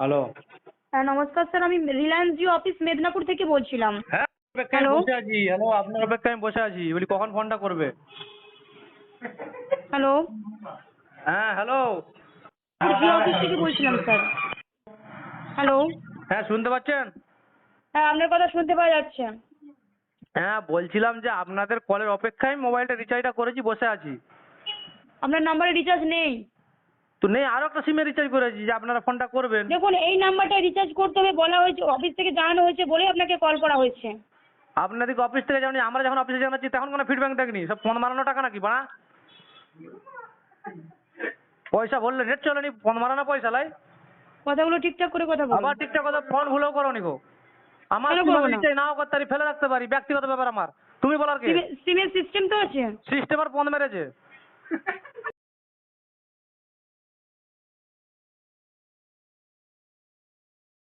Hello হ্যাঁ নমস্কার sir আমি রিলায়েন্স জিও অফিস মেদিনীপুর থেকে বলছিলাম। হ্যাঁ Hello? বসে আছি। হ্যালো আপনার অপেক্ষায় আমি বসে আছি। বলি কখন ফোনটা করবে? হ্যালো হ্যাঁ হ্যালো জিও অফিস থেকে বলছিলাম স্যার। হ্যালো হ্যাঁ শুনতে পাচ্ছেন? হ্যাঁ আপনার কথা শুনতে পাওয়া যাচ্ছে। হ্যাঁ বলছিলাম যে আপনাদের কলের অপেক্ষায় মোবাইলটা রিচার্জটা করেছি বসে আছি। আপনার নাম্বারে রিচার্জ নেই। তো নেই আরও একটা সিমে রিচার্জ করেছি যে আপনারা ফোনটা করবেন। দেখুন এই নাম্বারটা রিচার্জ করতে হবে বলা হয়েছে অফিস থেকে জানানো হয়েছে বলেই আপনাকে কল করা হয়েছে। আপনাদেরকে অফিস থেকে যেমন আমরা যখন অফিসে জানাচ্ছি তখন কোনো ফিডব্যাক দেখনি সব ফোন মারানো টাকা নাকি বাড়া? পয়সা বললে নেট চলেনি ফোন মারানো পয়সা লাই। কথাগুলো ঠিকঠাক করে কথা বলুন। আবার ঠিকঠাক কথা ফোন ভুলেও করো নিকো আমার রিচার্জ নাও করতে পারি ফেলে রাখতে পারি ব্যক্তিগত ব্যাপার আমার। তুমি বলার কি? সিমের সিস্টেম তো আছে। সিস্টেম আর ফোন মেরেছে।